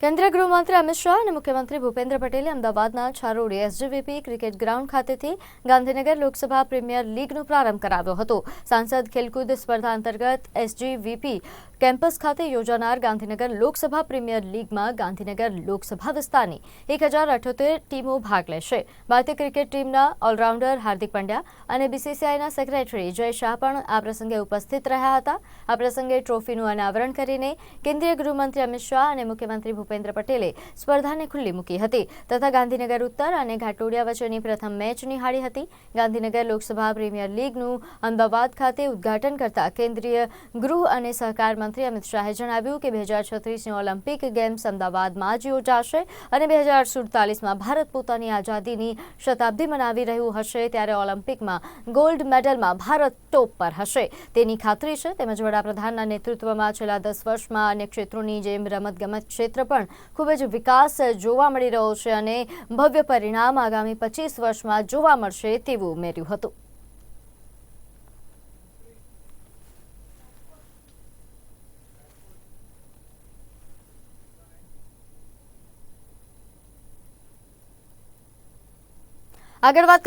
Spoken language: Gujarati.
કેન્દ્રીય ગૃહમંત્રી અમિત શાહ અને મુખ્યમંત્રી ભૂપેન્દ્ર પટેલે અમદાવાદના છારોડી એસજીવીપી ક્રિકેટ ગ્રાઉન્ડ ખાતેથી ગાંધીનગર લોકસભા પ્રીમિયર લીગનો પ્રારંભ કરાવ્યો હતો. સાંસદ ખેલકૂદ સ્પર્ધા અંતર્ગત એસજીવીપી કેમ્પસ ખાતે યોજાનાર ગાંધીનગર લોકસભા પ્રીમિયર લીગમાં ગાંધીનગર લોકસભા વિસ્તારની એક હજાર અઠ્યોતેર ટીમો ભાગ લેશે. ભારતીય ક્રિકેટ ટીમના ઓલરાઉન્ડર હાર્દિક પંડ્યા અને બીસીસીઆઈના સેક્રેટરી જય શાહ પણ આ પ્રસંગે ઉપસ્થિત રહ્યા હતા. આ પ્રસંગે ટ્રોફીનું અનાવરણ કરીને કેન્દ્રીય ગૃહમંત્રી અમિત શાહ અને મુખ્યમંત્રી ભૂપેન્દ્ર પટેલે સ્પર્ધાને ખુલ્લી મૂકી હતી તથા ગાંધીનગર ઉત્તર અને ઘાટોડિયા વચ્ચેની પ્રથમ મેચ નિહાળી હતી. ગાંધીનગર લોકસભા પ્રીમિયર લીગનું અમદાવાદ ખાતે ઉદ્ઘાટન કરતા કેન્દ્રીય ગૃહ અને સહકાર મંત્રી અમિત શાહે જણાવ્યું કે બે હજાર છત્રીસની ઓલિમ્પિક ગેમ્સ અમદાવાદમાં જ યોજાશે અને બે હજાર સુડતાલીસમાં ભારત પોતાની આઝાદીની શતાબ્દી મનાવી રહ્યું હશે ત્યારે ઓલિમ્પિકમાં ગોલ્ડ મેડલમાં ભારત ટોપ પર હશે. તેની ખાતરી છે તેમજ વડાપ્રધાનના નેતૃત્વમાં છેલ્લા દસ વર્ષમાં અન્ય ક્ષેત્રોની જેમ રમતગમત ક્ષેત્ર પણ ખૂબ જ વિકાસ જોવા મળી રહ્યો છે અને ભવ્ય પરિણામ આગામી પચીસ વર્ષમાં જોવા મળશે તેવું ઉમેર્યું હતું. આગળ વાત